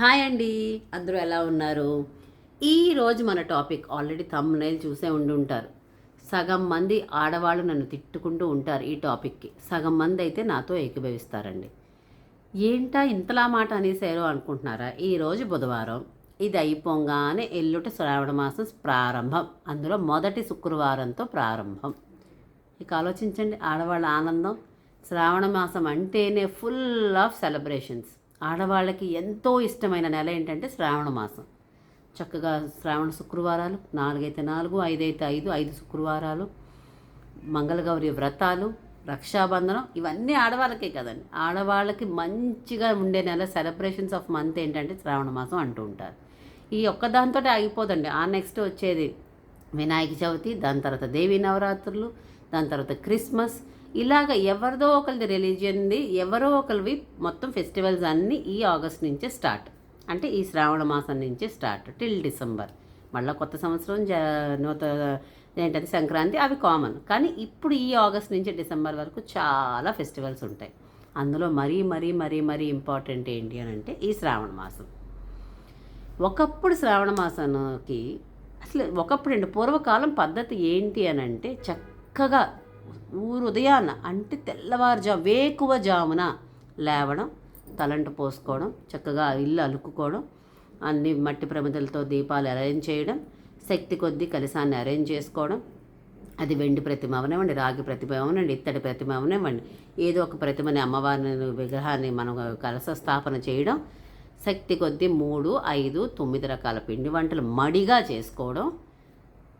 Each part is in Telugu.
హాయ్ అండి. అందరూ ఎలా ఉన్నారు? ఈరోజు మన టాపిక్ ఆల్రెడీ తమ్మునేలు చూసే ఉండి ఉంటారు. సగం మంది ఆడవాళ్ళు నన్ను తిట్టుకుంటూ ఉంటారు ఈ టాపిక్కి. సగం మంది అయితే నాతో ఏకీభవిస్తారండి. ఏంటా ఇంతలా మాట అనేసారు అనుకుంటున్నారా? ఈరోజు బుధవారం. ఇది అయిపోగానే ఎల్లుట శ్రావణ మాసం ప్రారంభం. అందులో మొదటి శుక్రవారంతో ప్రారంభం. ఇక ఆలోచించండి ఆడవాళ్ళ ఆనందం. శ్రావణ మాసం అంటేనే ఫుల్ ఆఫ్ సెలబ్రేషన్స్ ఆడవాళ్ళకి ఎంతో ఇష్టమైన నెల ఏంటంటే శ్రావణ మాసం. చక్కగా శ్రావణ శుక్రవారాలు నాలుగైతే నాలుగు ఐదైతే ఐదు ఐదు శుక్రవారాలు మంగళగౌరి వ్రతాలు రక్షాబంధనం ఇవన్నీ ఆడవాళ్ళకే కదండి. ఆడవాళ్ళకి మంచిగా ఉండే నెల సెలబ్రేషన్స్ ఆఫ్ మంత్ ఏంటంటే శ్రావణ మాసం అంటూ ఉంటారు. ఈ ఒక్కదాంతో ఆగిపోదండి. ఆ నెక్స్ట్ వచ్చేది వినాయక చవితి దాని తర్వాత దేవీ నవరాత్రులు దాని తర్వాత క్రిస్మస్ ఇలాగ ఎవరిదో ఒకరిది రిలీజియన్ది ఎవరో ఒకరివి మొత్తం ఫెస్టివల్స్ అన్నీ ఈ ఆగస్ట్ నుంచే స్టార్ట్ అంటే ఈ శ్రావణ మాసం నుంచే స్టార్ట్ టిల్ డిసెంబర్ మళ్ళీ కొత్త సంవత్సరం జ నూత ఏంటంటే సంక్రాంతి అవి కామన్ కానీ ఇప్పుడు ఈ ఆగస్ట్ నుంచి డిసెంబర్ వరకు చాలా ఫెస్టివల్స్ ఉంటాయి. అందులో మరీ మరీ మరీ మరీ ఇంపార్టెంట్ ఏంటి అని అంటే ఈ శ్రావణ మాసం. ఒకప్పుడు శ్రావణ మాసానికి అసలు ఒకప్పుడు అండి పూర్వకాలం పద్ధతి ఏంటి అని అంటే చక్కగా ఊరు ఉదయాన్న అంటే తెల్లవారుజా వేకువ జామున లేవడం తలంటు పోసుకోవడం చక్కగా ఇల్లు అలుక్కుకోవడం అన్ని మట్టి ప్రమిదలతో దీపాలు అరేంజ్ చేయడం శక్తి కొద్దీ కలశాన్ని అరేంజ్ చేసుకోవడం. అది వెండి ప్రతిమ అవనివ్వండి రాగి ప్రతిమ అవనండి ఇత్తడి ప్రతిమ అవనివ్వండి. ఏదో ఒక ప్రతిమని అమ్మవారిని విగ్రహాన్ని మనం కలశ స్థాపన చేయడం. శక్తి కొద్దీ మూడు ఐదు తొమ్మిది రకాల పిండి వంటలు మడిగా చేసుకోవడం.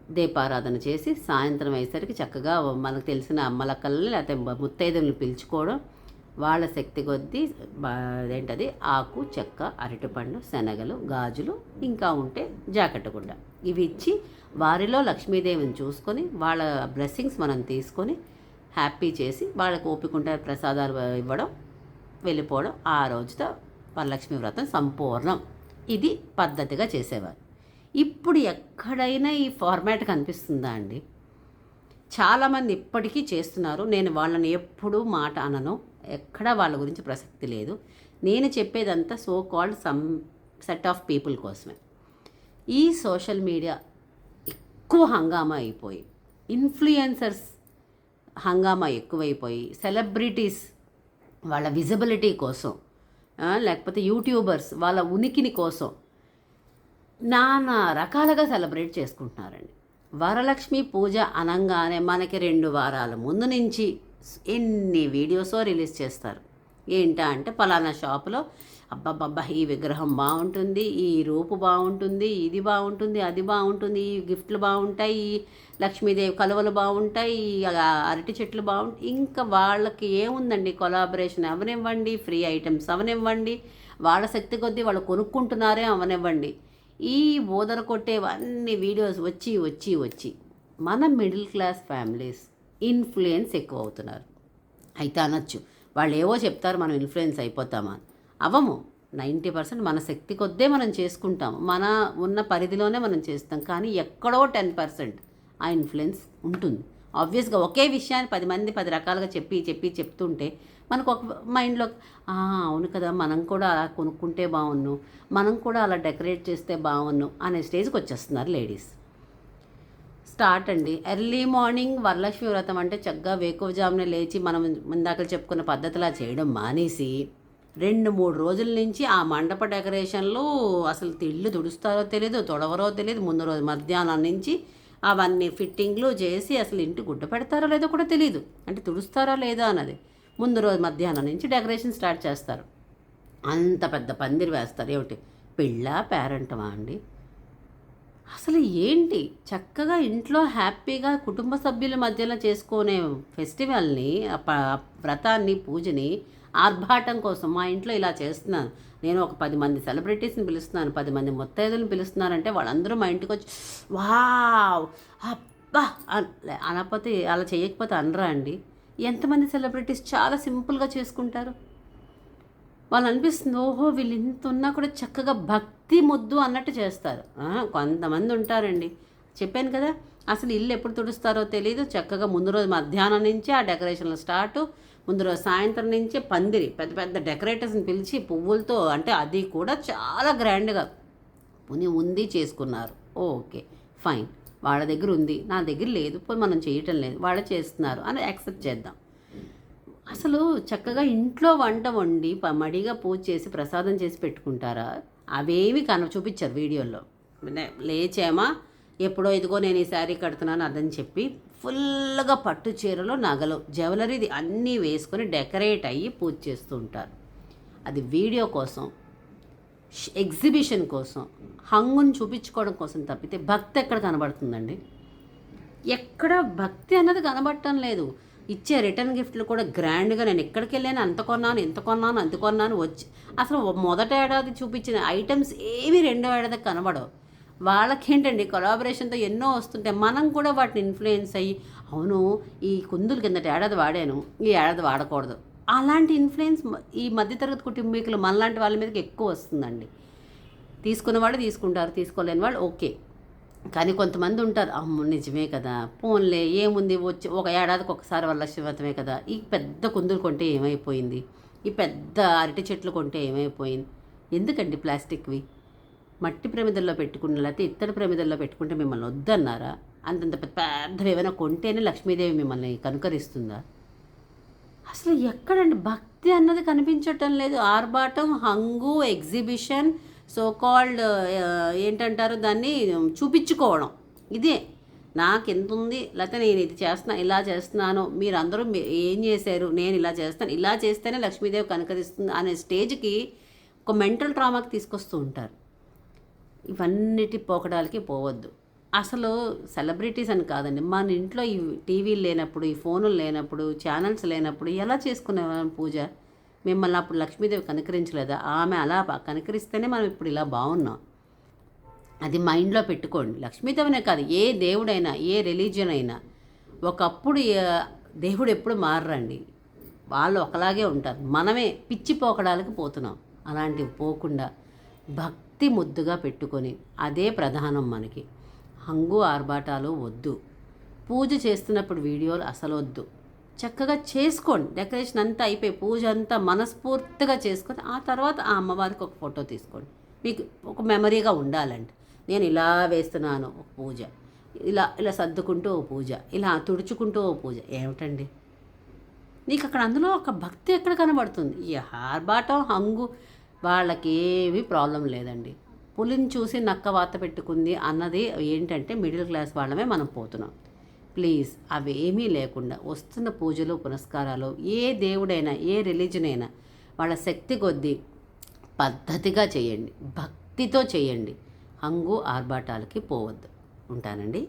దీపారాధన చేసి సాయంత్రం అయ్యేసరికి చక్కగా మనకు తెలిసిన అమ్మలక్కల్ని లేకపోతే ముత్తైదులను పిలుచుకోవడం వాళ్ళ శక్తి కొద్దీ ఏంటది ఆకు చెక్క అరటిపండు శనగలు గాజులు ఇంకా ఉంటే జాకెట్ గుడ్డ ఇవి ఇచ్చి వారిలో లక్ష్మీదేవిని చూసుకొని వాళ్ళ బ్లెస్సింగ్స్ మనం తీసుకొని హ్యాపీ చేసి వాళ్ళకి ఓపికంటే ప్రసాదాలు ఇవ్వడం వెళ్ళిపోవడం ఆ రోజుతో వరలక్ష్మి వ్రతం సంపూర్ణం. ఇది పద్ధతిగా చేసేవారు. ఇప్పుడు ఎక్కడైనా ఈ ఫార్మాట్ కనిపిస్తుందా అండి? చాలామంది ఇప్పటికీ చేస్తున్నారు. నేను వాళ్ళని ఎప్పుడూ మాట అనను. ఎక్కడా వాళ్ళ గురించి ప్రసక్తి లేదు. నేను చెప్పేదంతా so called some set of people కోసమే. ఈ సోషల్ మీడియా ఎక్కువ హంగామా అయిపోయి ఇన్ఫ్లుయెన్సర్స్ హంగామా ఎక్కువైపోయి సెలబ్రిటీస్ వాళ్ళ విజిబిలిటీ కోసం లేకపోతే యూట్యూబర్స్ వాళ్ళ ఉనికిని కోసం నానా రకాలుగా సెలబ్రేట్ చేసుకుంటున్నారండి. వరలక్ష్మి పూజ అనంగానే మనకి రెండు వారాల ముందు నుంచి ఎన్ని వీడియోసో రిలీజ్ చేస్తారు. ఏంటా అంటే పలానా షాపులో అబ్బబ్బబ్బా ఈ విగ్రహం బాగుంటుంది ఈ రూపు బాగుంటుంది ఇది బాగుంటుంది అది బాగుంటుంది ఈ గిఫ్ట్లు బాగుంటాయి ఈ లక్ష్మీదేవి కలువలు బాగుంటాయి ఈ అరటి చెట్లు బాగుంటాయి. ఇంకా వాళ్ళకి ఏముందండి కొలాబరేషన్? అవనివ్వండి ఫ్రీ ఐటమ్స్ అవనివ్వండి వాళ్ళ శక్తి కొద్దీ వాళ్ళు కొనుక్కుంటున్నారే అవనివ్వండి. ఈ బోదర కొట్టేవన్నీ వీడియోస్ వచ్చి వచ్చి వచ్చి. మన మిడిల్ క్లాస్ ఫ్యామిలీస్ ఇన్ఫ్లుయెన్స్ ఎక్కువ అవుతున్నారు అయితే అనొచ్చు. వాళ్ళు ఏవో చెప్తారు మనం ఇన్ఫ్లుయెన్స్ అయిపోతామా? అవము. అవ్వము నైంటీ పర్సెంట్ మన శక్తి కొద్దే మనం చేసుకుంటాం. మన ఉన్న పరిధిలోనే మనం చేస్తాం. కానీ ఎక్కడో టెన్ పర్సెంట్ ఆ ఇన్ఫ్లుయెన్స్ ఉంటుంది. ఆబ్వియస్గా ఒకే విషయాన్ని పది మంది పది రకాలుగా చెప్పి చెప్పి చెప్తుంటే మనకు ఒక మైండ్లో అవును కదా మనం కూడా అలా కొనుక్కుంటే బాగున్ను మనం కూడా అలా డెకరేట్ చేస్తే బాగున్ను అనే స్టేజ్కి వచ్చేస్తున్నారు లేడీస్. స్టార్ట్ అండి. ఎర్లీ మార్నింగ్ వరలక్ష్మి వ్రతం అంటే చక్కగా వేకువజామున లేచి మనం ఇందాక చెప్పుకున్న పద్ధతిలా చేయడం మానేసి రెండు మూడు రోజుల నుంచి ఆ మండప డెకరేషన్లు అసలు ఇల్లు తుడుస్తారో తెలియదు తొడవరో తెలియదు ముందు రోజు మధ్యాహ్నం నుంచి అవన్నీ ఫిట్టింగ్లు చేసి అసలు ఇంటి గుడ్డ పెడతారో లేదో కూడా తెలియదు అంటే తుడుస్తారో లేదో అన్నది. ముందు రోజు మధ్యాహ్నం నుంచి డెకరేషన్ స్టార్ట్ చేస్తారు. అంత పెద్ద పందిరి వేస్తారు. ఏమిటి? పెళ్ళా పేరెంటమా అండి? అసలు ఏంటి? చక్కగా ఇంట్లో హ్యాపీగా కుటుంబ సభ్యుల మధ్యలో చేసుకునే ఫెస్టివల్ని వ్రతాన్ని పూజని ఆర్భాటం కోసం మా ఇంట్లో ఇలా చేస్తున్నాను నేను ఒక పది మంది సెలబ్రిటీస్ని పిలుస్తున్నాను పది మంది ముత్తైదులను పిలుస్తున్నానంటే వాళ్ళందరూ మా ఇంటికి వచ్చి వావ్! అబ్బా! అన్- అనకపోతే అలా చేయకపోతే అనరా అండి? ఎంతమంది సెలబ్రిటీస్ చాలా సింపుల్గా చేసుకుంటారు. వాళ్ళు అనిపిస్తుంది ఓహో వీళ్ళు ఇంత ఉన్నా కూడా చక్కగా భక్తి ముద్దు అన్నట్టు చేస్తారు. కొంతమంది ఉంటారండి. చెప్పాను కదా అసలు ఇల్లు ఎప్పుడు తుడుస్తారో తెలియదు చక్కగా ముందు రోజు మధ్యాహ్నం నుంచి ఆ డెకరేషన్లు స్టార్ట్. ముందు రోజు సాయంత్రం నుంచే పందిరి పెద్ద పెద్ద డెకరేటర్స్ని పిలిచి పువ్వులతో అంటే అది కూడా చాలా గ్రాండ్గా. పోనీ ఉంది చేసుకున్నారు. Okay fine. వాళ్ళ దగ్గర ఉంది నా దగ్గర లేదు పోనీ మనం చేయటం లేదు వాళ్ళు చేస్తున్నారు అని యాక్సెప్ట్ చేద్దాం. అసలు చక్కగా ఇంట్లో వంట వండి మడిగా పూజ చేసి ప్రసాదం చేసి పెట్టుకుంటారా? అవేవి కన చూపించారు వీడియోలో నే- లేచామా ఎప్పుడో ఇదిగో నేను ఈ శారీ కడుతున్నాను అదని చెప్పి ఫుల్గా పట్టు చీరలో నగలు జ్యువెలరీది అన్నీ వేసుకొని డెకరేట్ అయ్యి పూజ చేస్తూ ఉంటారు. అది వీడియో కోసం ఎగ్జిబిషన్ కోసం హంగుని చూపించుకోవడం కోసం తప్పితే భక్తి ఎక్కడ కనబడుతుందండి? ఎక్కడ భక్తి అన్నది కనబడటం లేదు. ఇచ్చే రిటర్న్ గిఫ్ట్లు కూడా గ్రాండ్గా నేను ఎక్కడికి వెళ్ళాను అంత కొన్నాను ఎంత కొన్నాను అంత కొన్నాను వచ్చి అసలు మొదట ఏడాది చూపించిన ఐటమ్స్ ఏవి రెండో ఏడాది కనబడవు. వాళ్ళకేంటండి కొలాబరేషన్తో ఎన్నో వస్తుంటాయి. మనం కూడా వాటిని ఇన్ఫ్లుయెన్స్ అయ్యి అవును ఈ కుందులు కిందట ఏడాది వాడాను ఈ ఏడాది వాడకూడదు. అలాంటి ఇన్ఫ్లుయెన్స్ ఈ మధ్యతరగతి కుటుంబీకులు మనలాంటి వాళ్ళ మీదకి ఎక్కువ వస్తుందండి. తీసుకున్నవాడు తీసుకుంటారు తీసుకోలేని వాళ్ళు ఓకే. కానీ కొంతమంది ఉంటారు అమ్మ నిజమే కదా పోన్లే ఏముంది వచ్చి ఒక ఏడాదికి ఒకసారి వల్ల శివతమే కదా. ఈ పెద్ద కుందులు కొంటే ఏమైపోయింది? ఈ పెద్ద అరటి చెట్లు కొంటే ఏమైపోయింది? ఎందుకండి ప్లాస్టిక్వి? మట్టి ప్రమిదల్లో పెట్టుకున్న లేకపోతే ఇత్తడి ప్రమిదల్లో పెట్టుకుంటే మిమ్మల్ని వద్దన్నారా? అంతంత పెద్ద పెద్దవి ఏమైనా కొంటేనే లక్ష్మీదేవి మిమ్మల్ని కనుకరిస్తుందా? అసలు ఎక్కడండి? భక్తి అన్నది కనిపించటం లేదు. ఆర్భాటం హంగు ఎగ్జిబిషన్ సో కాల్డ్ ఏంటంటారు దాన్ని చూపించుకోవడం. ఇదే. నాకు ఎంత ఉంది లేకపోతే నేను ఇది చేస్తున్నా ఇలా చేస్తున్నాను. మీరందరూ మీ- ఏం చేశారు? నేను ఇలా చేస్తాను. ఇలా చేస్తేనే లక్ష్మీదేవి కనకరిస్తుంది అనే స్టేజ్కి ఒక మెంటల్ ట్రామాకి తీసుకొస్తూ ఉంటారు. ఇవన్నిటి పోకడాలకి పోవద్దు. అసలు సెలబ్రిటీస్ అని కాదండి. మన ఇంట్లో ఈ టీవీలు లేనప్పుడు ఈ ఫోనులు లేనప్పుడు ఛానల్స్ లేనప్పుడు ఎలా చేసుకునేవాళ్ళం పూజ? మిమ్మల్ని అప్పుడు లక్ష్మీదేవి కనుకరించలేదా? ఆమె అలా కనుకరిస్తేనే కనికరిస్తేనే మనం ఇప్పుడు ఇలా బాగున్నాం. అది మైండ్లో పెట్టుకోండి. లక్ష్మీదేవినే కాదు ఏ దేవుడైనా ఏ రిలీజియన్ అయినా ఒకప్పుడు దేవుడు ఎప్పుడు మారరండి. వాళ్ళు ఒకలాగే ఉంటారు. మనమే పిచ్చి పోతున్నాం. అలాంటివి పోకుండా భక్తి ముద్దుగా పెట్టుకొని అదే ప్రధానం మనకి. హంగు ఆర్భాటాలు వద్దు. పూజ చేస్తున్నప్పుడు వీడియోలు అసలు వద్దు చక్కగా చేసుకోండి. డెకరేషన్ అంతా అయిపోయి పూజ అంతా మనస్ఫూర్తిగా చేసుకొని ఆ తర్వాత ఆ అమ్మవారికి ఒక ఫోటో తీసుకోండి. మీకు ఒక మెమరీగా ఉండాలండి. నేను ఇలా వేస్తున్నాను ఒక పూజ. ఇలా ఇలా సర్దుకుంటూ ఓ పూజ. ఇలా తుడుచుకుంటూ ఓ పూజ. ఏమిటండి? నీకు అక్కడ అందులో ఒక భక్తి ఎక్కడ కనబడుతుంది? ఈ ఆర్భాటం హంగు వాళ్ళకి ఏమీ ప్రాబ్లం లేదండి. పులిని చూసి నక్క వాత పెట్టుకుంది అన్నది ఏంటంటే మిడిల్ క్లాస్ వాళ్ళమే మనం పోతున్నాం. ప్లీజ్ అవి ఏమీ లేకుండా వస్తున్న పూజలు పునస్కారాలు ఏ దేవుడైనా ఏ రిలీజన్ అయినా వాళ్ళ శక్తి కొద్దీ పద్ధతిగా చేయండి భక్తితో చేయండి. హంగు ఆర్భాటాలకి పోవద్దు. ఉంటానండి.